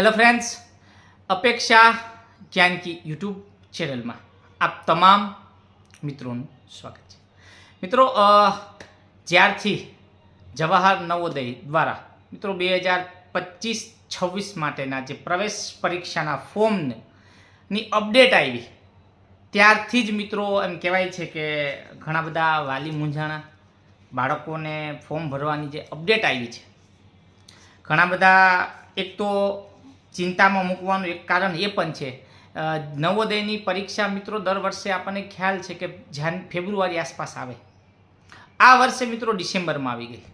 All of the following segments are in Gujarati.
હેલો ફ્રેન્ડ્સ અપેક્ષા જ્ઞાનકી યુટ્યુબ ચેનલમાં આપ તમામ મિત્રોનું સ્વાગત છે. મિત્રો જ્યારથી જવાહર નવોદય દ્વારા, મિત્રો, બે હજાર પચીસ છવ્વીસ માટેના જે પ્રવેશ પરીક્ષાના ફોર્મની અપડેટ આવી, ત્યારથી જ મિત્રો, એમ કહેવાય છે કે ઘણા બધા વાલી મૂંઝાણા, બાળકોને ફોર્મ ભરવાની જે અપડેટ આવી છે. ઘણા બધા, એક તો ચિંતામાં મૂકવાનું એક કારણ એ પણ છે. નવોદયની પરીક્ષા મિત્રો દર વર્ષે આપણને ખ્યાલ છે કે જાન, ફેબ્રુઆરી આસપાસ આવે. આ વર્ષે મિત્રો ડિસેમ્બરમાં આવી ગઈ.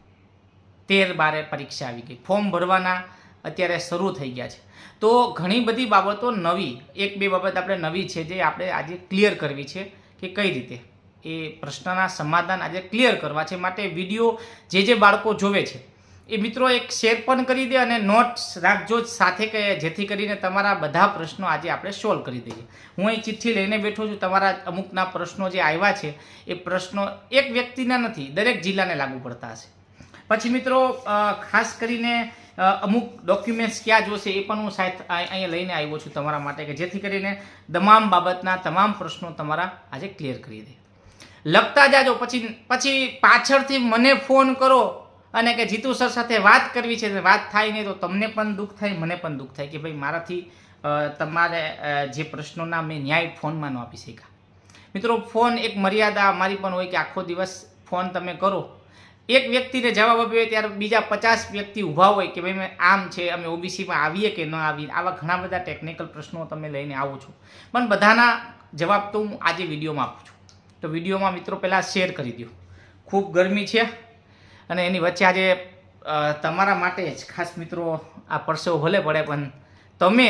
તેર બારે પરીક્ષા આવી ગઈ. ફોર્મ ભરવાના અત્યારે શરૂ થઈ ગયા છે. તો ઘણી બધી બાબતો નવી. એક બે બાબત આપણે નવી છે જે આપણે આજે ક્લિયર કરવી છે કે કઈ રીતે? એ પ્રશ્નના સમાધાન આજે ક્લિયર કરવા છે. માટે વીડિયો જે જે બાળકો જોવે છે એ મિત્રો એક શેર પણ કરી દે અને નોટ્સ રાખજો સાથે કે જેથી કરીને તમારા બધા પ્રશ્નો આજે આપણે સોલ્વ કરી દઈએ. હું અહીં ચિઠ્ઠી લઈને બેઠો છું. તમારા અમુકના પ્રશ્નો જે આવ્યા છે, એ પ્રશ્નો એક વ્યક્તિના નથી, દરેક જિલ્લાને લાગુ પડતા હશે. પછી મિત્રો ખાસ કરીને અમુક ડોક્યુમેન્ટ્સ ક્યાં જોશે એ પણ હું સાહેબ અહીંયા લઈને આવ્યો છું તમારા માટે કે જેથી કરીને તમામ બાબતના તમામ પ્રશ્નો તમારા આજે ક્લિયર કરી દે. લખતા જાજો. પછી પછી પાછળથી મને ફોન કરો. અને કે જીતુ સર સાથે વાત કરવી છે, વાત થાય નહીં તો તમને પણ દુઃખ થાય, મને પણ દુઃખ થાય કે ભાઈ મારાથી તમારે જે પ્રશ્નોના મેં ન્યાય ફોનમાં ન આપી શક્યા. મિત્રો, ફોન એક મર્યાદા મારી પણ હોય કે આખો દિવસ ફોન તમે કરો. એક વ્યક્તિને જવાબ આપ્યો હોય ત્યારે બીજા પચાસ વ્યક્તિ ઊભા હોય કે ભાઈ મેં આમ છે, અમે ઓબીસીમાં આવીએ કે ન આવીએ, આવા ઘણા બધા ટેકનિકલ પ્રશ્નો તમે લઈને આવો છો. પણ બધાના જવાબ તો હું આજે વિડીયોમાં આપું છું. તો વિડીયોમાં મિત્રો પહેલાં શેર કરી દો ખૂબ ગરમી છે. અને એની વચ્ચે આજે તમારા માટે જ ખાસ મિત્રો આ પરસેવો ભલે પડે, પણ તમે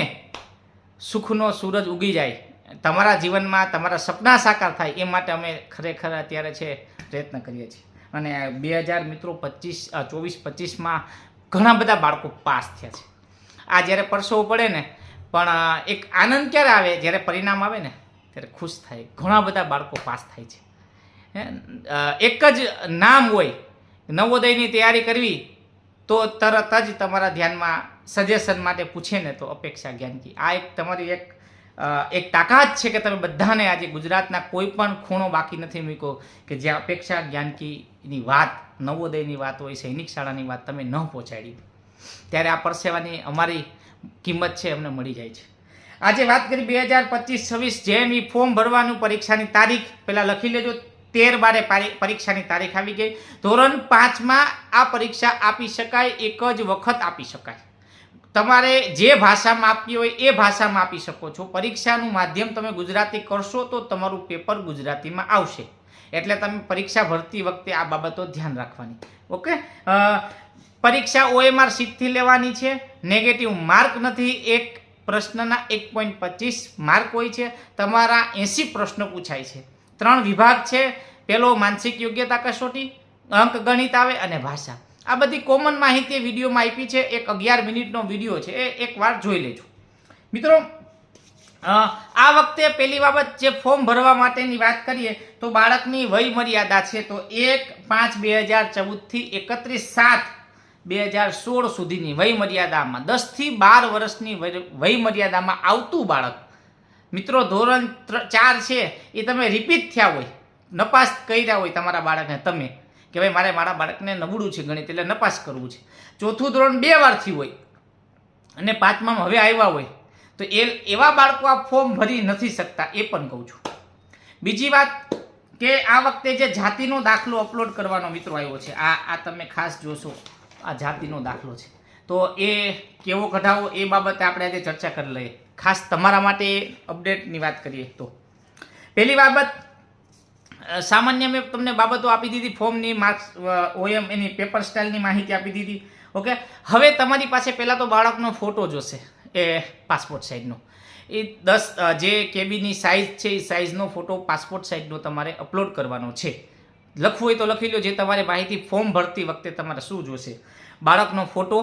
સુખનો સૂરજ ઉગી જાય, તમારા જીવનમાં તમારા સપના સાકાર થાય, એ માટે અમે ખરેખર અત્યારે છે પ્રયત્ન કરીએ છીએ. અને બે હજાર મિત્રો પચીસ ચોવીસ, પચીસમાં ઘણા બધા બાળકો પાસ થયા છે. આ જ્યારે પરસેવો પડે ને, પણ એક આનંદ ક્યારે આવે? જ્યારે પરિણામ આવે ને, ત્યારે ખુશ થાય. ઘણા બધા બાળકો પાસ થાય છે. એક જ નામ હોય નવોદયની તૈયારી કરવી, તો તરત જ તમારા ધ્યાનમાં સજેશન માટે પૂછે ને તો અપેક્ષા જ્ઞાનકી આ એક તમારી એક એક તાકાત છે કે તમે બધાને આજે ગુજરાતના કોઈ પણ ખૂણો બાકી નથી મૂક્યો કે જ્યાં અપેક્ષા જ્ઞાનકીની વાત, નવોદયની વાત હોય, સૈનિક શાળાની વાત તમે ન પહોંચાડી ત્યારે આ પરસેવાની અમારી કિંમત છે, અમને મળી જાય છે. આજે વાત કરી બે હજાર પચીસ છવ્વીસ જેમ ફોર્મ ભરવાનું પરીક્ષાની તારીખ, પહેલાં લખી લેજો. તેર બારે પારી- પરીક્ષાની તારીખ આવી ગઈ. ધોરણ પાંચમાં આ પરીક્ષા આપી શકાય, એક જ વખત આપી શકાય. તમારે જે ભાષામાં આપવી હોય એ ભાષામાં આપી શકો છો. પરીક્ષાનું માધ્યમ તમે ગુજરાતી કરશો તો તમારું પેપર ગુજરાતીમાં આવશે. એટલે તમે પરીક્ષા ભરતી વખતે આ બાબતો ધ્યાન રાખવાની. ઓકે? પરીક્ષા ઓએમઆર સીટથી લેવાની છે. નેગેટિવ માર્ક નથી. એક પ્રશ્નના એક પોઈન્ટ પચીસ માર્ક હોય છે. તમારા એંસી પ્રશ્નો પૂછાય છે. ત્રણ વિભાગ છે. પેલો માનસિક યોગ્યતા કસોટી, અંક ગણિત આવે અને ભાષા. આ બધી કોમન માહિતી વિડીયોમાં આપી છે. એક અગિયાર મિનિટનો વીડિયો છે. એ એકવાર જોઈ લેજો. મિત્રો આ વખતે પહેલી બાબત જે ફોર્મ ભરવા માટેની વાત કરીએ તો બાળકની વય મર્યાદા છે તો એક પાંચ બે હજાર ચૌદથી એકત્રીસ સાત બે હજાર સોળ સુધીની વય મર્યાદામાં દસથી બાર વર્ષની વય મર્યાદામાં આવતું બાળક મિત્રો, ધોરણ ચાર છે, એ તમે રિપીટ થયા હોય. નપાસ કર્યા હોય તમારા બાળકને તમે. કે ભાઈ, મારે મારા બાળકને નબળું છે ગણિત, એટલે નપાસ કરવું છે. ચોથું ધોરણ બે વારથી હોય અને પાંચમામાં હવે આવ્યા હોય, તો એ, એવા બાળકો આ ફોર્મ ભરી નથી શકતા, એ પણ કહું છું. બીજી વાત કે આ વખતે જે જાતિનો દાખલો અપલોડ કરવાનો મિત્રો આવ્યો છે, આ આ તમે ખાસ જોશો, આ જાતિનો દાખલો છે. તો એ કેવો કઢાવો, એ બાબતે આપણે આજે ચર્ચા કરી લઈએ. ખાસ તમારા માટે અપડેટની વાત કરીએ તો. પહેલી બાબત સામાન્ય મેં તમને બાબતો આપી દીધી, ફોર્મની, માર્ક્સ ઓએમ, એની પેપર સ્ટાઇલની માહિતી આપી દીધી, ઓકે? હવે તમારી પાસે પહેલાં તો બાળકનો ફોટો જોશે, એ પાસપોર્ટ સાઇઝનો. એ દસ જે કેબીની સાઇઝ છે, એ સાઇઝનો ફોટો પાસપોર્ટ સાઇઝનો તમારે અપલોડ કરવાનો છે. લખવું હોય તો લખી લો, જે તમારે માહિતી ફોર્મ ભરતી વખતે તમારે શું જોશે. બાળકનો ફોટો,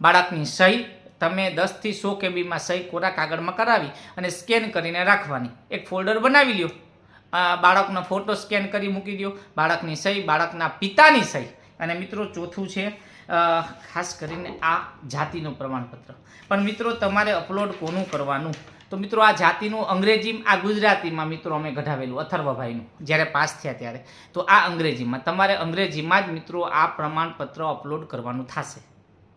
બાળકની સહી તમે દસથી સો કેબીમાં સહી કોરા કાગળમાં કરાવી અને સ્કેન કરીને રાખવાની. એક ફોલ્ડર બનાવી લ્યો. બાળકનો ફોટો સ્કેન કરી મૂકી દો બાળકની સહી, બાળકના પિતાની સહી. અને મિત્રો, ચોથું છે ખાસ કરીને આ જાતિનું પ્રમાણપત્ર. પણ મિત્રો, તમારે અપલોડ કોનું કરવાનું? તો મિત્રો, આ જાતિનું અંગ્રેજી આ ગુજરાતીમાં મિત્રો અમે કઢાવેલું અથર્વભાઈનું, જ્યારે પાસ થયા ત્યારે. તો આ અંગ્રેજીમાં. તમારે અંગ્રેજીમાં જ મિત્રો આ પ્રમાણપત્ર અપલોડ કરવાનું થશે.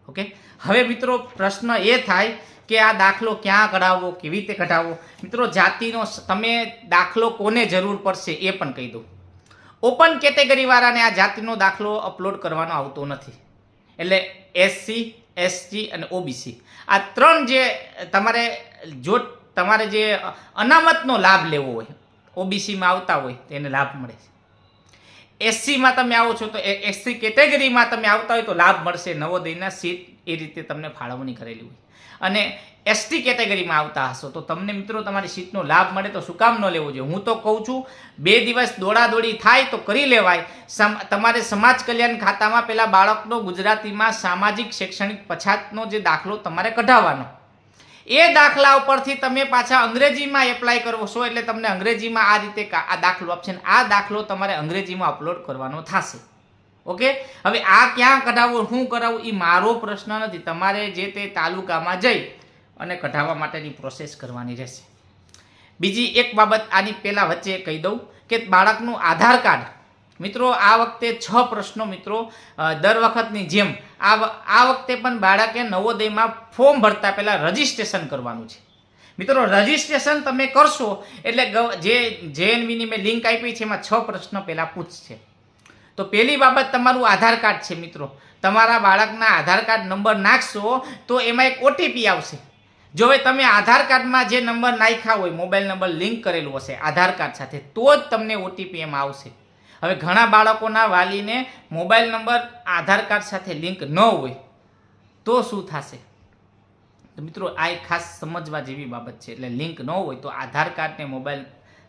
ઓકે? હવે મિત્રો પ્રશ્ન એ થાય કે આ દાખલો ક્યાં કઢાવવો, કેવી રીતે કઢાવવો? મિત્રો જાતિનો તમે દાખલો કોને જરૂર પડશે એ પણ કહી દઉં. ઓપન કેટેગરી વાળાને આ જાતિનો દાખલો અપલોડ કરવાનો આવતો નથી. એટલે એસસી એસટી અને ઓબીસી આ ત્રણ જે તમારે જો તમારે જે અનામતનો લાભ લેવો હોય ઓબીસીમાં આવતા હોય તેને લાભ મળે છે. એસસીમાં તમે આવો છો તો એસસી કેટેગરીમાં તમે આવતા હોય તો લાભ મળશે. નવોદયના સીટ એ રીતે તમને ફાળવણી કરેલી હોય. અને એસટી કેટેગરીમાં આવતા હશો તો તમને મિત્રો તમારી સીટનો લાભ મળે તો શું કામ ન લેવો જોઈએ? હું તો કહું છું, બે દિવસ દોડાદોડી થાય તો કરી લેવાય. તમારે સમાજ કલ્યાણ ખાતામાં પેલા બાળકનો ગુજરાતીમાં સામાજિક, શૈક્ષણિક પછાતનો જે દાખલો તમારે કઢાવવાનો. એ દાખલા ઉપરથી તમે પાછા અંગ્રેજીમાં એપ્લાય કરવો છો એટલે તમને અંગ્રેજીમાં આ રીતે આ દાખલો આપશે આ દાખલો તમારે અંગ્રેજીમાં અપલોડ કરવાનો થશે. ઓકે હવે આ ક્યાં કઢાવવું શું કરાવવું એ મારો પ્રશ્ન નથી. તમારે જે તે તાલુકામાં જઈ અને કઢાવવા માટેની પ્રોસેસ કરવાની રહેશે. બીજી એક બાબત આની પહેલાં વચ્ચે કહી દઉં કે બાળકનું આધાર કાર્ડ મિત્રો, આ વખતે છ પ્રશ્નો મિત્રો દર વખતની જેમ આ આ વખતે પણ બાળકે નવોદયમાં ફોર્મ ભરતા પહેલાં રજિસ્ટ્રેશન કરવાનું છે. મિત્રો, રજિસ્ટ્રેશન તમે કરશો એટલે જે જેએનવીની મેં લિંક આપી છે, એમાં છ પ્રશ્નો પહેલાં પૂછશે. તો પહેલી બાબત તમારું આધાર કાર્ડ છે મિત્રો. તમારા બાળકના આધાર કાર્ડ નંબર નાખશો તો એમાં એક ઓટીપી આવશે. જો હવે તમે આધાર કાર્ડમાં જે નંબર નાખ્યા હોય, મોબાઈલ નંબર લિંક કરેલું હશે આધાર કાર્ડ સાથે, તો જ તમને ઓટીપી એમાં આવશે. હવે ઘણા બાળકોના વાલીને મોબાઈલ નંબર, આધાર કાર્ડ સાથે લિંક ન હોય તો શું થશે? તો મિત્રો, આ એક ખાસ સમજવા જેવી બાબત છે. એટલે લિંક ન હોય તો આધાર કાર્ડને મોબાઈલ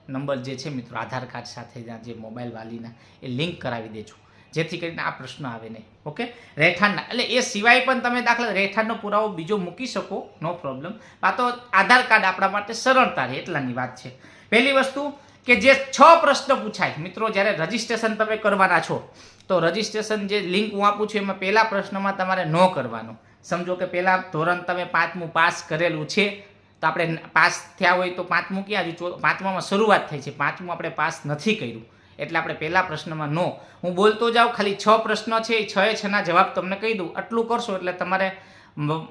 નંબર જે છે મિત્રો, આધાર કાર્ડ સાથેના જે મોબાઈલ વાલીના, એ લિંક કરાવી દેજો. જેથી કરીને આ પ્રશ્ન આવે નહીં. ઓકે? રહેઠાણના. એટલે એ સિવાય પણ તમે દાખલા રહેઠાણનો પુરાવો બીજો મૂકી શકો. No problem. આ તો આધાર કાર્ડ આપણા માટે સરળતા રહે, એટલાની વાત છે. પહેલી વસ્તુ કે જે છ પ્રશ્ન પૂછાય. મિત્રો, જ્યારે રજિસ્ટ્રેશન તમે કરવાના છો, તો રજિસ્ટ્રેશન જે લિંક હું આપું છું, એમાં પહેલા પ્રશ્નમાં તમારે ન કરવાનો. સમજો કે પહેલાં ધોરણ તમે પાંચમું પાસ કરેલું છે, તો આપણે પાસ થયા હોય તો પાંચમું ક્યાં? હજુ પાંચમામાં શરૂઆત થઈ છે. પાંચમું આપણે પાસ નથી કર્યું. એટલે આપણે પહેલા પ્રશ્નમાં નો. હું બોલતો જાઉં, ખાલી છ પ્રશ્ન છે, એ છ છના જવાબ તમને કહી દઉં. આટલું કરશો એટલે તમારે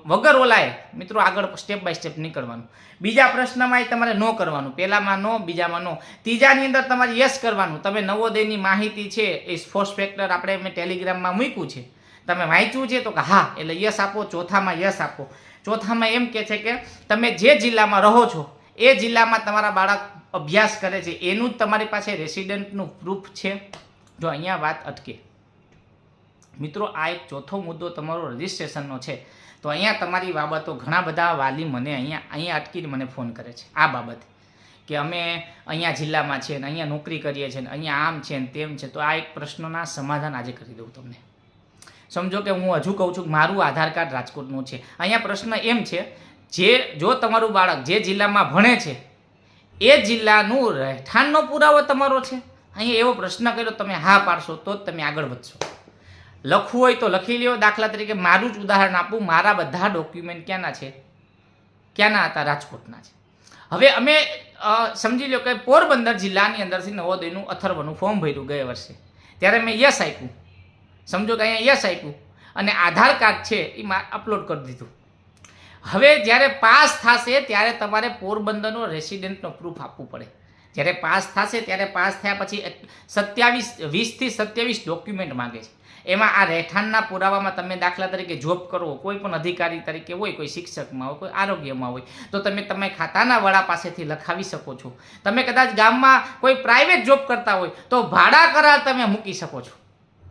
વગર ઓલાય મિત્રો, આગળ સ્ટેપ બાય સ્ટેપ નીકળવાનું. બીજા પ્રશ્નમાં તમારે નો કરવાનું. પહેલામાં નો બીજામાં નો ત્રીજાની અંદર તમારે યસ કરવાનું. તમે નવોદયની માહિતી છે, એ ફોર્સ ફેક્ટર આપણે મેં ટેલિગ્રામમાં મૂક્યું છે. તમે વાંચ્યું છે તો કે હા, એટલે યસ આપો, ચોથામાં યસ આપો. ચોથામાં એમ કે છે કે તમે જે જિલ્લામાં રહો છો, એ જિલ્લામાં તમારા બાળક અભ્યાસ કરે છે, એનું જ તમારી પાસે રેસિડેન્ટનું પ્રૂફ છે. જો અહીંયા વાત અટકે. મિત્રો, આ એક ચોથો મુદ્દો તમારો રજિસ્ટ્રેશનનો છે. તો અહીંયા તમારી બાબતો, ઘણા બધા વાલી મને અહીંયા અહીંયા અટકીને મને ફોન કરે છે, આ બાબતે. કે અમે અહીંયા જિલ્લામાં છે ને અહીંયા નોકરી કરીએ છીએ ને અહીંયા આમ છે ને તેમ છે, તો આ એક પ્રશ્નોના સમાધાન આજે કરી દઉં તમને. સમજો કે હું હજુ કહું છું કે મારું આધાર કાર્ડ રાજકોટનું છે. અહીંયા પ્રશ્ન એમ છે, જે, જો તમારું બાળક જે જિલ્લામાં ભણે છે, એ જિલ્લાનું રહેઠાણનો પુરાવો તમારો છે? અહીંયા એવો પ્રશ્ન કર્યો, તમે હા પાડશો, તો જ તમે આગળ વધશો. લખવું હોય તો લખી લ્યો. દાખલા તરીકે મારું જ ઉદાહરણ આપું. મારા બધા ડોક્યુમેન્ટ ક્યાંના છે? ક્યાંના હતા? રાજકોટના છે. હવે અમે સમજી લો કે પોરબંદર જિલ્લાની અંદરથી નવોદયનું અથર્વનું ફોર્મ ભર્યું ગયા વર્ષે. ત્યારે મેં યસ આપ્યું. સમજો કે અહીંયા યસ આપ્યું. અને આધાર કાર્ડ છે એ અપલોડ કરી દીધું. હવે જ્યારે પાસ થશે ત્યારે તમારે પોરબંદરનો રેસિડેન્ટનો પ્રૂફ આપવું પડે. જ્યારે પાસ થશે ત્યારે પાસ થયા પછી સત્યાવીસ, વીસથી સત્યાવીસ ડોક્યુમેન્ટ માગે છે. એમાં આ રહેઠાણના પુરાવામાં તમે દાખલા તરીકે જોબ કરો, કોઈ પણ અધિકારી તરીકે હોય, કોઈ શિક્ષકમાં હોય, કોઈ આરોગ્યમાં હોય, તો તમે તમે ખાતાના વડા પાસેથી લખાવી શકો છો. તમે કદાચ ગામમાં કોઈ પ્રાઇવેટ જોબ કરતા હોય, તો ભાડા કરાર તમે મૂકી શકો છો.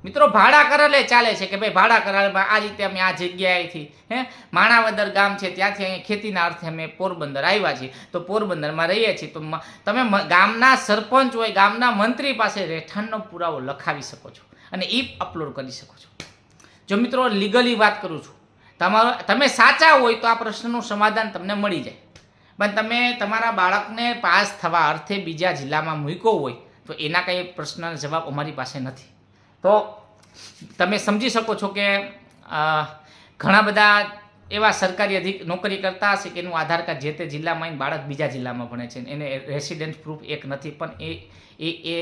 મિત્રો, ભાડા કરાર એ ચાલે છે કે ભાઈ ભાડા કરારમાં આ રીતે અમે આ જગ્યાએથી, હે? માણાવદર ગામ છે, ત્યાંથી અહીંયા ખેતીના અર્થે અમે પોરબંદર આવ્યા છીએ. તો પોરબંદરમાં રહીએ છીએ, તો તમે ગામના સરપંચ હોય, ગામના મંત્રી પાસે રહેઠાણનો પુરાવો લખાવી શકો છો. અને એ અપલોડ કરી શકો છો. જો મિત્રો લીગલી વાત કરું છું. તમારો, તમે સાચા હોય તો આ પ્રશ્નનું સમાધાન તમને મળી જાય. પણ તમે તમારા બાળકને પાસ થવા અર્થે બીજા જિલ્લામાં મૂક્યો હોય, તો એના કંઈ પ્રશ્નનો જવાબ અમારી પાસે નથી. તો તમે સમજી શકો છો કે ઘણા બધા એવા સરકારી અધિક, નોકરી કરતા હશે કે એનું આધાર કાર્ડ જે તે જિલ્લામાં બાળક બીજા જિલ્લામાં ભણે છે. એને રેસિડેન્સ પ્રૂફ એક નથી, પણ એ એ એ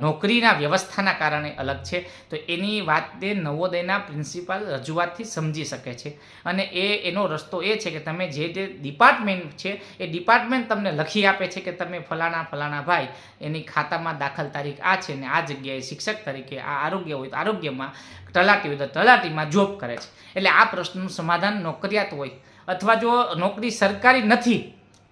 નોકરીના વ્યવસ્થાના કારણે અલગ છે. તો એની વાતને નવોદયના પ્રિન્સિપાલ રજૂઆતથી સમજી શકે છે. અને એ, એનો રસ્તો એ છે કે તમે જે જે ડિપાર્ટમેન્ટ છે, એ ડિપાર્ટમેન્ટ તમને લખી આપે છે કે તમે ફલાણા ફલાણા ભાઈ, એની ખાતામાં દાખલ તારીખ આ છે ને આ જગ્યાએ શિક્ષક તરીકે આ આરોગ્ય હોય તો આરોગ્યમાં તલાટી હોય તો તલાટીમાં જોબ કરે છે. એટલે આ પ્રશ્નનું સમાધાન નોકરિયાત હોય. અથવા જો નોકરી સરકારી નથી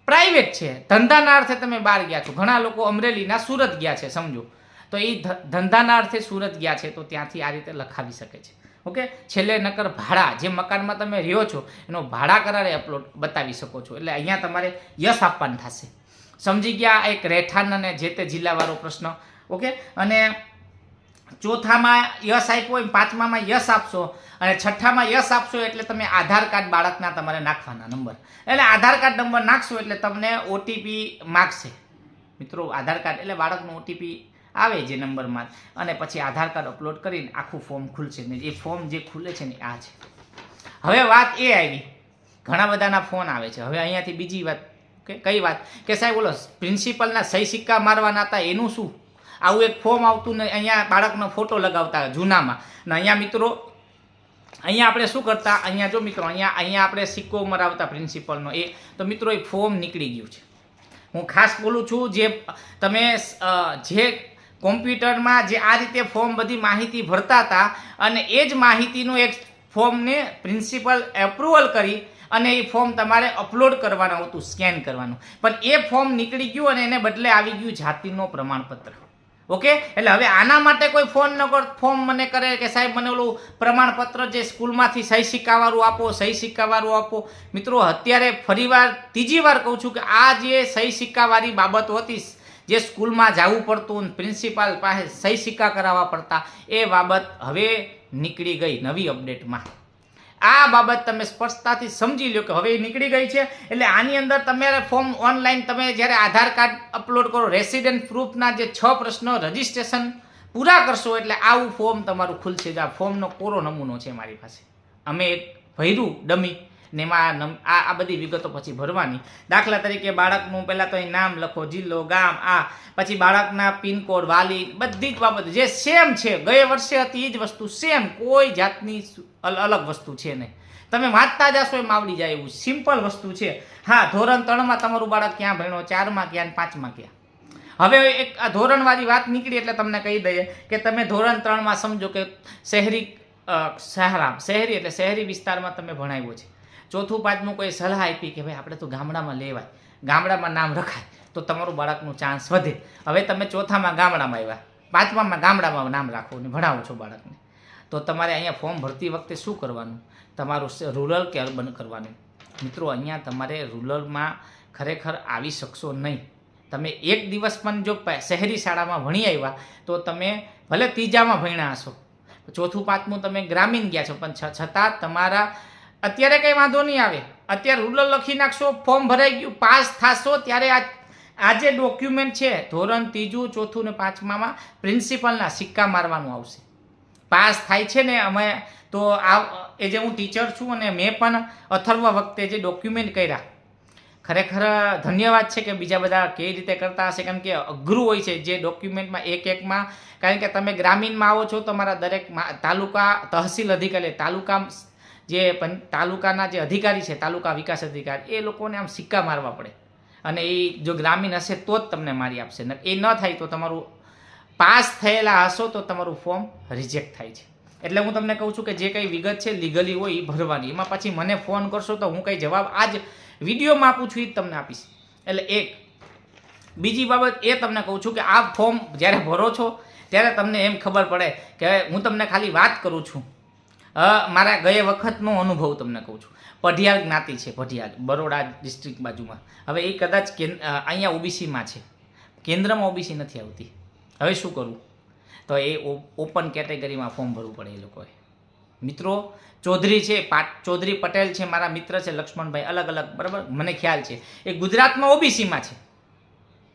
પ્રાઇવેટ છે. ધંધાના અર્થે તમે બહાર ગયા છો. ઘણા લોકો અમરેલીના સુરત ગયા છે, સમજો. તો એ ધંધાના અર્થે સુરત ગયા છે, તો ત્યાંથી આ રીતે લખાવી શકે છે. ઓકે? છેલ્લે નકર ભાડા. જે મકાનમાં તમે રહ્યો છો, એનો ભાડા કરારે અપલોડ બતાવી શકો છો. એટલે અહીંયા તમારે યસ આપવાનું થશે. સમજી ગયા એક રહેઠાણ અને જે તે જિલ્લાવાળો પ્રશ્ન. ઓકે? અને ચોથામાં યસ આપ્યો હોય પાંચમામાં યસ આપશો અને છઠ્ઠામાં યસ આપશો એટલે તમે આધાર કાર્ડ બાળકના તમારે નાખવાના નંબર. એટલે આધાર કાર્ડ નંબર નાખશો એટલે તમને ઓટીપી માગશે. મિત્રો, આધાર કાર્ડ એટલે બાળકનો ઓટીપી આવે જે નંબરમાં. અને પછી આધાર કાર્ડ અપલોડ કરીને આખું ફોર્મ ખુલશે. ને એ ફોર્મ જે ખુલે છે ને આ છે. હવે વાત એ આવી. ઘણા બધાના ફોન આવે છે. હવે અહીંયાથી બીજી વાત. કે કઈ વાત? કે સાહેબ બોલો પ્રિન્સિપલના સહી સિક્કા મારવાના હતા, એનું શું? આવું એક ફોર્મ આવતું ને અહીંયા બાળકનો ફોટો લગાવતા જૂનામાં. ને અહીંયા મિત્રો, અહીંયા આપણે શું કરતા? અહીંયા જો મિત્રો, અહીંયા અહીંયા આપણે સિક્કો મરાવતા પ્રિન્સિપલનો એ, તો મિત્રો, એ ફોર્મ નીકળી ગયું છે. હું ખાસ બોલું છું, જે તમે જે કોમ્પ્યુટરમાં જે આ રીતે ફોર્મ બધી માહિતી ભરતા હતા અને એ જ માહિતીનું એક ફોર્મને પ્રિન્સિપલ એપ્રુવલ કરી અને એ ફોર્મ તમારે અપલોડ કરવાનું હતું સ્કેન કરવાનું. પણ એ ફોર્મ નીકળી ગયું અને એને બદલે આવી ગયું જાતિનો પ્રમાણપત્ર. ઓકે? એટલે હવે આના માટે કોઈ ફોન ન ફોર્મ મને કરે કે સાહેબ મને ઓલું પ્રમાણપત્ર જે સ્કૂલમાંથી સહી સિક્કાવાળું આપો, સહી સિક્કાવાળું આપો. મિત્રો, અત્યારે ફરીવાર ત્રીજી વાર કહું છું કે આ જે સહી સિક્કાવાળી બાબતો હતી, જે સ્કૂલમાં જવું પડતું પ્રિન્સિપાલ પાસે સહી સિક્કા કરાવવા પડતા, એ બાબત હવે નીકળી ગઈ નવી અપડેટમાં. આ બાબત તમે સ્પષ્ટતાથી સમજી લો કે હવે એ નીકળી ગઈ છે. એટલે આની અંદર તમારે ફોર્મ ઓનલાઈન તમે જ્યારે આધાર કાર્ડ અપલોડ કરો રેસિડેન્ટ પ્રૂફના જે છ પ્રશ્નો રજિસ્ટ્રેશન પૂરા કરશો એટલે આવું ફોર્મ તમારું ખુલશે. જ આ ફોર્મનો કોરો નમૂનો છે મારી પાસે. અમે એક ભર્યું, ડમી. ને એમાં આ આ બધી વિગતો પછી ભરવાની. દાખલા તરીકે બાળકનું પહેલાં તો અહીં નામ લખો, જિલ્લો, ગામ, આ. પછી બાળકના પિનકોડ, વાલી, બધી જ બાબત જે સેમ છે, ગયે વર્ષે હતી એ જ વસ્તુ સેમ, કોઈ જાતની અલ- અલગ વસ્તુ છે નહીં. તમે વાંચતા જશો એમ આવડી જાય એવું, સિમ્પલ વસ્તુ છે. હા, ધોરણ ત્રણમાં તમારું બાળક ક્યાં ભણ્યો, ચારમાં ક્યાં પાંચમાં ક્યાં? હવે એક આ ધોરણવાળી વાત નીકળી એટલે તમને કહી દઈએ કે તમે ધોરણ ત્રણમાં સમજો કે શહેરી શહેરામ, શહેરી એટલે શહેરી વિસ્તારમાં તમે ભણાવ્યો છે. ચોથું પાંચમું કોઈ સલાહ આપી કે ભાઈ આપણે તો ગામડામાં લેવાય, ગામડામાં નામ રખાય, તો તમારું બાળકનું ચાન્સ વધે. હવે તમે ચોથામાં ગામડામાં આવ્યા, પાંચમામાં ગામડામાં નામ રાખો ને ભણાવો છો બાળકને. તો તમારે અહીંયા ફોર્મ ભરતી વખતે શું કરવાનું? તમારું રૂરલ કે અર્બન કરવાનું? મિત્રો, અહીંયા તમારે રૂરલમાં ખરેખર આવી શકશો નહીં. તમે એક દિવસ પણ જો શહેરી શાળામાં ભણી આવ્યા, તો તમે ભલે ત્રીજામાં ભણ્યા હશો, ચોથું પાંચમું તમે ગ્રામીણ ગયા છો, પણ છતાં તમારા અત્યારે કંઈ વાંધો નહીં આવે. અત્યારે રૂરલ લખી નાખશો ફોર્મ ભરાઈ ગયું, પાસ થશો, ત્યારે આ આ જે ડોક્યુમેન્ટ છે, ધોરણ ત્રીજું, ચોથું ને પાંચમામાં પ્રિન્સિપલના સિક્કા મારવાનું આવશે. પાસ થાય છે ને, અમે તો આ એ જે હું ટીચર છું અને મેં પણ અથર્વ વખતે જે ડોક્યુમેન્ટ કર્યા. ખરેખર ધન્યવાદ છે કે બીજા બધા કેવી રીતે કરતા હશે, કેમ કે અઘરું હોય છે જે ડોક્યુમેન્ટમાં એક એકમાં. કારણ કે તમે ગ્રામીણમાં આવો છો, તમારા દરેક તાલુકા તહસીલ અધિકારી, તાલુકા જે તાલુકાના જે અધિકારી છે, તાલુકા વિકાસ અધિકારી, એ લોકોને આમ સિક્કા મારવા પડે. અને એ જો ગ્રામીણ હશે તો જ તમને મારી આપશે. એ ન થાય તો તમારું પાસ થયેલા હશો તો તમારું ફોર્મ રિજેક્ટ થાય છે. એટલે હું તમને કહું છું કે જે કંઈ વિગત છે, લીગલી હોય એ ભરવાની. એમાં પછી મને ફોન કરશો તો હું કંઈ જવાબ આજ વિડીયોમાં આપું છું એ જ તમને આપીશ. એટલે એક. બીજી બાબત એ તમને કહું છું કે આ ફોર્મ જ્યારે ભરો છો, ત્યારે તમને એમ ખબર પડે કે હું તમને ખાલી વાત કરું છું. મારા ગયે વખતનો અનુભવ તમને કહું છું. પઢિયાર જ્ઞાતિ છે પઢિયાર બરોડા ડિસ્ટ્રિક્ટ બાજુમાં. હવે એ કદાચ અહીંયા ઓબીસીમાં છે. કેન્દ્રમાં ઓબીસી નથી આવતી. હવે શું કરવું તો એ ઓપન કેટેગરીમાં ફોર્મ ભરવું પડે એ લોકોએ. મિત્રો, ચૌધરી છે, પાટ, ચૌધરી પટેલ છે, મારા મિત્ર છે, લક્ષ્મણભાઈ, અલગ અલગ, બરાબર? મને ખ્યાલ છે. એ ગુજરાતમાં ઓબીસીમાં છે.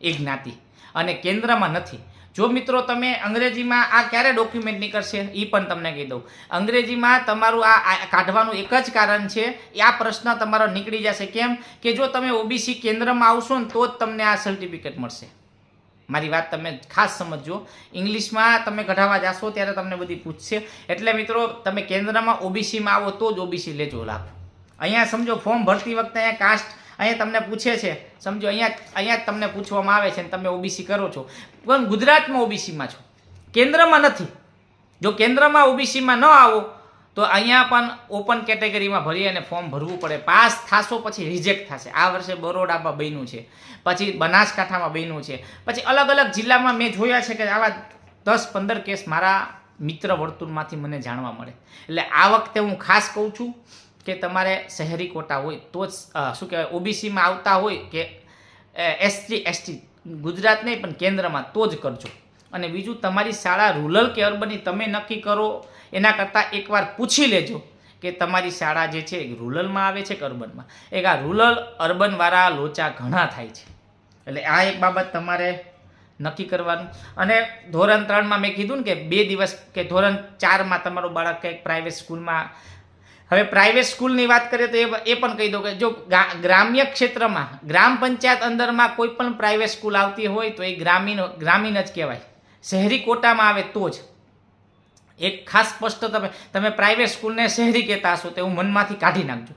એ જ્ઞાતિ. અને કેન્દ્રમાં નથી. જો મિત્રો તમે અંગ્રેજીમાં આ ક્યારે ડોક્યુમેન્ટ નીકળશે એ પણ તમને કહી દઉં. અંગ્રેજીમાં તમારું આ કાઢવાનું એક જ કારણ છે આ પ્રશ્ન તમારો નીકળી જશે. કેમ? કે જો તમે ઓબીસી કેન્દ્રમાં આવશો ને, તો જ તમને આ સર્ટિફિકેટ મળશે. મારી વાત તમે ખાસ સમજજો. ઇંગ્લિશમાં તમે કઢાવવા જાશો, ત્યારે તમને બધી પૂછશે. એટલે મિત્રો, તમે કેન્દ્રમાં ઓબીસીમાં આવો, તો જ ઓબીસી લેજો લાભ. અહીંયા સમજો, ફોર્મ ભરતી વખતે અહીંયા કાસ્ટ અહીંયા તમને પૂછે છે, સમજો, અહીંયા અહીંયા તમને પૂછવામાં આવે છે તમે ઓબીસી કરો છો. પણ ગુજરાતમાં ઓબીસીમાં છો. કેન્દ્રમાં નથી. જો કેન્દ્રમાં ઓબીસીમાં ન આવો, તો અહીંયા પણ ઓપન કેટેગરીમાં ભરી અને ફોર્મ ભરવું પડે. પાસ થાશો પછી રિજેક્ટ થશે. આ વર્ષે બરોડામાં બન્યું છે. પછી બનાસકાંઠામાં બન્યું છે. પછી અલગ અલગ જિલ્લામાં મેં જોયા છે કે આવા દસ પંદર કેસ મારા મિત્ર વર્તુળમાંથી મને જાણવા મળે. એટલે આ વખતે હું ખાસ કહું છું કે તમારે શહેરી કોટા હોય તો જ શું કહેવાય ઓબીસીમાં આવતા હોય કે એસટી એસટી ગુજરાત નહીં પણ કેન્દ્રમાં તો જ કરજો. અને બીજું, તમારી શાળા રૂરલ કે અર્બનની તમે નક્કી કરો, એના કરતાં એકવાર પૂછી લેજો કે તમારી શાળા જે છે એ રૂરલમાં આવે છે કે અર્બનમાં? એક આ રૂરલ, અર્બનવાળા લોચા ઘણા થાય છે. એટલે આ એક બાબત તમારે નક્કી કરવાનું. અને ધોરણ ત્રણમાં મેં કીધું ને કે બે દિવસ કે ધોરણ ચારમાં તમારું બાળક કંઈક પ્રાઇવેટ સ્કૂલમાં હવે પ્રાઇવેટ સ્કૂલની વાત કરીએ તો એ પણ કહી દઉં કે જો ગ્રામ્ય ક્ષેત્રમાં, ગ્રામ પંચાયત અંદરમાં કોઈ પણ પ્રાઇવેટ સ્કૂલ આવતી હોય તો એ ગ્રામીણ ગ્રામીણ જ કહેવાય. શહેરી કોટામાં આવે તો જ. એક ખાસ સ્પષ્ટ તમે તમે પ્રાઇવેટ સ્કૂલને શહેરી કહેતા હશો તો હું મનમાંથી કાઢી નાખજો.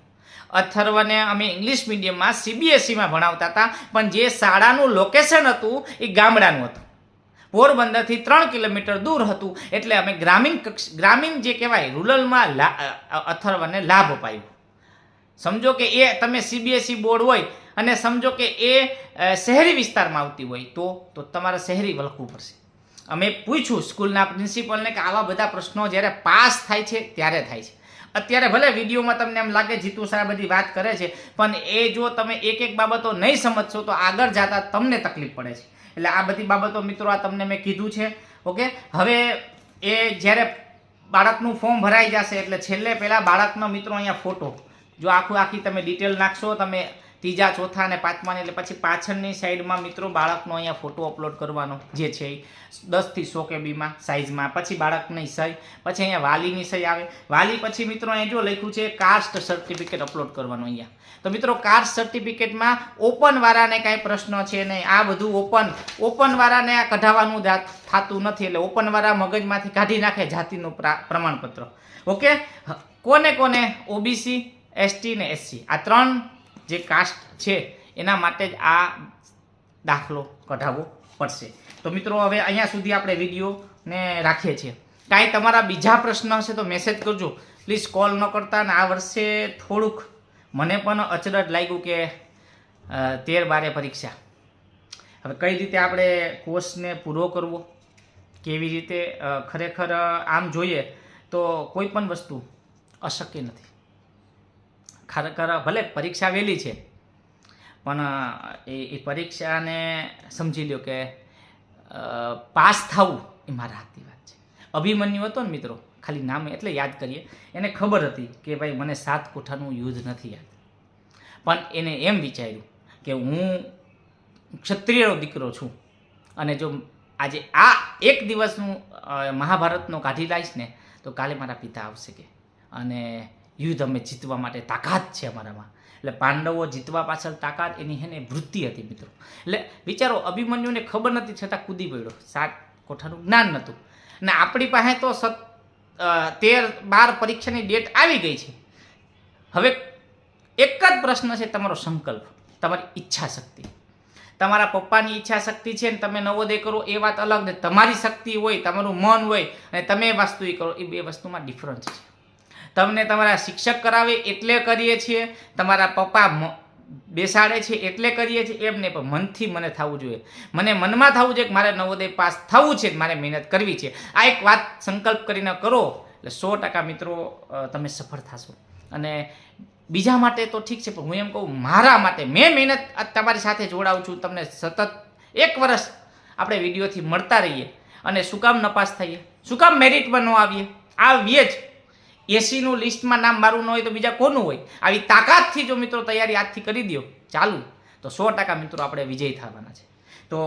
અથર્વને અમે ઇંગ્લિશ મીડિયમમાં સીબીએસઈમાં ભણાવતા હતા, પણ જે શાળાનું લોકેશન હતું એ ગામડાનું હતું. પોરબંદરથી ત્રણ કિલોમીટર દૂર હતું એટલે અમે ગ્રામીણ કક્ષ, ગ્રામીણ જે કહેવાય, રૂરલમાં અથર્વને લાભ અપાયો. સમજો કે એ તમે સીબીએસઈ બોર્ડ હોય અને સમજો કે એ શહેરી વિસ્તારમાં આવતી હોય તો તો તમારે શહેરી વલખવું પડશે. અમે પૂછ્યું સ્કૂલના પ્રિન્સિપલને કે આવા બધા પ્રશ્નો જ્યારે પાસ થાય છે, ત્યારે થાય છે. અત્યારે ભલે વિડીયોમાં તમને એમ લાગે જીતુ સર બધી વાત કરે છે, પણ એ જો તમે એક એક બાબતો નહીં સમજશો તો આગળ જતા તમને તકલીફ પડે છે. એટલે આ બધી બાબતો મિત્રો આ તમને મેં કીધું છે, ઓકે? હવે એ જ્યારે બાળકનું ફોર્મ ભરાઈ જશે એટલે છેલ્લે પહેલાં બાળકનો મિત્રો અહીંયા ફોટો જો આખું આખી તમે ડિટેલ નાખશો, તમે ત્રીજા, ચોથા અને પાંચમાની એટલે પછી પાછળની સાઈડમાં મિત્રો બાળકનો અહીંયા ફોટો અપલોડ કરવાનો જે છે એ. દસથી સો કેબીમાં સાઇઝમાં પછી બાળકની સહી, પછી અહીંયા વાલીની સહી આવે. વાલી પછી મિત્રો અહીંયા જો લખ્યું છે, કાસ્ટ સર્ટિફિકેટ અપલોડ કરવાનું અહીંયા. તો મિત્રો કાસ્ટ સર્ટિફિકેટમાં ઓપનવાળાને કાંઈ પ્રશ્ન છે નહીં. આ બધું ઓપન ઓપનવાળાને આ કઢાવવાનું થતું નથી. એટલે ઓપનવાળા મગજમાંથી કાઢી નાખે જાતિનું પ્રમાણપત્ર. ઓકે? કોને કોને? ઓબીસી, એસટી ને એસસી. આ ત્રણ જે કાસ્ટ છે, એના માટે જ આ દાખલો કઢાવવો પડશે. તો મિત્રો, હવે અહીંયા સુધી આપણે વિડીયોને રાખીએ છીએ. કાંઈ તમારા બીજા પ્રશ્ન હશે તો મેસેજ કરજો. પ્લીઝ કોલ ન કરતા અને આ વર્ષે થોડુંક મને પણ અચરજ લાગ્યું કે તેર બારે પરીક્ષા. હવે કઈ રીતે આપણે કોર્સને પૂરો કરવો? કેવી રીતે ખરેખર આમ જોઈએ તો કોઈ પણ વસ્તુ અશક્ય નથી. ખરેખર ભલે પરીક્ષા વહેલી છે, પણ એ એ પરીક્ષાને સમજી લ્યો કે પાસ થવું એ મારા હાથની વાત છે. અભિમન્યુ હતો ને મિત્રો, ખાલી નામ એટલે યાદ કરીએ, એને ખબર હતી કે ભાઈ મને સાત કોઠાનું યુદ્ધ નથી યાદ. પણ એને એમ વિચાર્યું કે હું ક્ષત્રિયનો દીકરો છું અને જો આજે આ એક દિવસનું મહાભારતનો કાઢી લાવીશ ને, તો કાલે મારા પિતા આવશે કે. અને યુદ્ધ અમે જીતવા માટે તાકાત છે અમારામાં. એટલે પાંડવો જીતવા પાછળ તાકાત, એની હે ને વૃત્તિ હતી મિત્રો. એટલે વિચારો, અભિમન્યુને ખબર નથી છતાં કૂદી પડ્યો. સાત કોઠાનું જ્ઞાન નહોતું. ને આપણી પાસે તો સત તેર બાર પરીક્ષાની ડેટ આવી ગઈ છે. હવે એક જ પ્રશ્ન છે તમારો સંકલ્પ, તમારી ઈચ્છા શક્તિ. તમારા પપ્પાની ઈચ્છા શક્તિ છે ને તમે નવોદય કરો એ વાત અલગ ને તમારી શક્તિ હોય, તમારું મન હોય, અને તમે વસ્તુ એ કરો, એ બે વસ્તુમાં ડિફરન્સ છે. તમને તમારા શિક્ષક કરાવે એટલે કરીએ છીએ, તમારા પપ્પા બેસાડે છે એટલે કરીએ છીએ એમ નહીં પણ મનથી મને થવું જોઈએ. મને મનમાં થવું જોઈએ કે મારે નવોદય પાસ થવું છે, મારે મહેનત કરવી છે. આ એક વાત સંકલ્પ કરીને કરો, એટલે સો ટકા મિત્રો તમે સફળ થશો. અને બીજા માટે તો ઠીક છે, પણ હું એમ કહું, મારા માટે મેં મહેનત તમારી સાથે જોડાઉં છું, તમને સતત એક વર્ષ આપણે વિડીયોથી મળતા રહીએ. અને શું કામ નપાસ થઈએ? શું કામ મેરિટમાં ન આવીએ? આવીએ જ. એસીનું લિસ્ટમાં નામ મારું ન હોય તો બીજા કોનું હોય? આવી તાકાતથી જો મિત્રો તૈયારી આજથી કરી દો, ચાલુ. તો સો ટકા મિત્રો આપણે વિજય થવાના છે. તો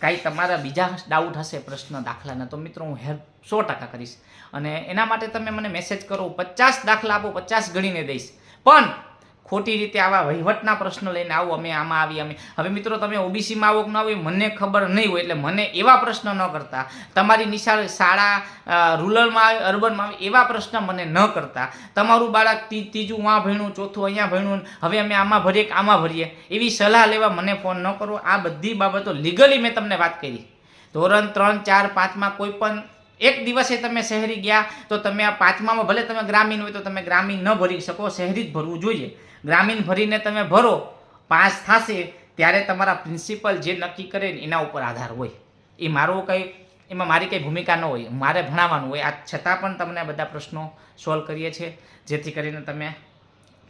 કાંઈ તમારા બીજા ડાઉટ હશે, પ્રશ્ન દાખલાના, તો મિત્રો હું હેલ્પ સો ટકા કરીશ. અને એના માટે તમે મને મેસેજ કરો, પચાસ દાખલા આપો, પચાસ ગણીને દઈશ. પણ ખોટી રીતે આવા વહીવટના પ્રશ્ન લઈને આવો, અમે આમાં આવી અમે. હવે મિત્રો, તમે ઓબીસીમાં આવો કે ના આવો મને ખબર નહીં હોય, એટલે મને એવા પ્રશ્ન ન કરતા. તમારી નિશાળ શાળા રૂરલમાં આવે, અર્બનમાં આવે, એવા પ્રશ્ન મને ન કરતા. તમારું બાળક ત્રીજું વાં ભણ્યું, ચોથું અહીંયા ભણ્યું, હવે અમે આમાં ભરીએ કે આમાં ભરીએ. એવી સલાહ લેવા મને ફોન ન કરો. આ બધી બાબતો લીગલી મેં તમને વાત કરી. ધોરણ ત્રણ, ચાર, પાંચમાં કોઈ પણ એક દિવસે તમે શહેરી ગયા, તો તમે આ પાંચમામાં, ભલે તમે ગ્રામીણ હોય તો તમે ગ્રામીણ ન ભરી શકો, શહેરી જ ભરવું જોઈએ. ગ્રામીણ ભરીને તમે ભરો, પાસ થશે, ત્યારે તમારા પ્રિન્સિપલ જે નક્કી કરે ને એના ઉપર આધાર હોય. એ મારો કંઈ, એમાં મારી કંઈ ભૂમિકા ન હોય, મારે ભણાવવાનું હોય. આ છતાં પણ તમને બધા પ્રશ્નો સોલ્વ કરીએ છીએ, જેથી કરીને તમે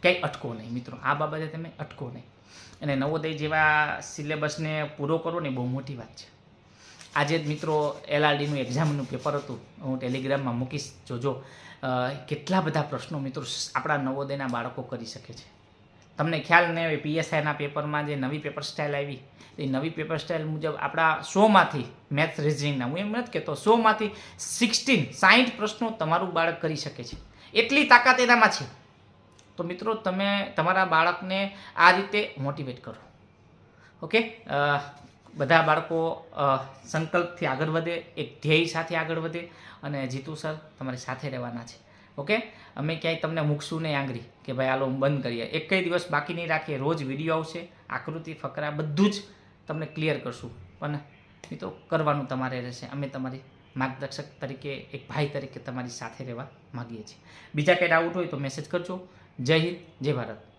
ક્યાંય અટકો નહીં. મિત્રો, આ બાબતે તમે અટકો નહીં. અને નવોદય જેવા સિલેબસને પૂરો કરો ને બહુ મોટી વાત છે. આજે જ મિત્રો એલઆરડીનું એક્ઝામનું પેપર હતું. હું ટેલિગ્રામમાં મૂકીશ. જોજો. કેટલા બધા પ્રશ્નો મિત્રો આપણા નવોદયના બાળકો કરી શકે છે. તમને ખ્યાલ નહીં હવે પીએસઆઈના પેપરમાં જે નવી પેપર સ્ટાઇલ આવી, એ નવી પેપર સ્ટાઇલ મુજબ આપણા સોમાંથી મેથ્સ રિઝનિંગના હું એમ નથી કહેતો, સોમાંથી સિક્સટીન સાઠ પ્રશ્નો તમારું બાળક કરી શકે છે. એટલી તાકાત એનામાં છે. તો મિત્રો તમે તમારા બાળકને આ રીતે મોટિવેટ કરો. ઓકે બધા બાળકો સંકલ્પથી આગળ વધે, એક ધ્યેય સાથે આગળ વધે અને જીતુ સર તમારી સાથે રહેવાના છે. ઓકે? અમે ક્યાંય તમને મૂકશું નહીં આંગરી કે ભાઈ આલો બંધ કરીએ. એક કઈ દિવસ બાકી નહીં રાખીએ. રોજ વીડિયો આવશે, આકૃતિ, ફકરા બધું જ તમને ક્લિયર કરશું. પણ મિત્રો કરવાનું તમારે રહેશે. અમે તમારી માર્ગદર્શક તરીકે, એક ભાઈ તરીકે તમારી સાથે રહેવા માગીએ છીએ. બીજા કંઈ ડાઉટ હોય તો મેસેજ કરજો. જય હિન્દ, જય ભારત.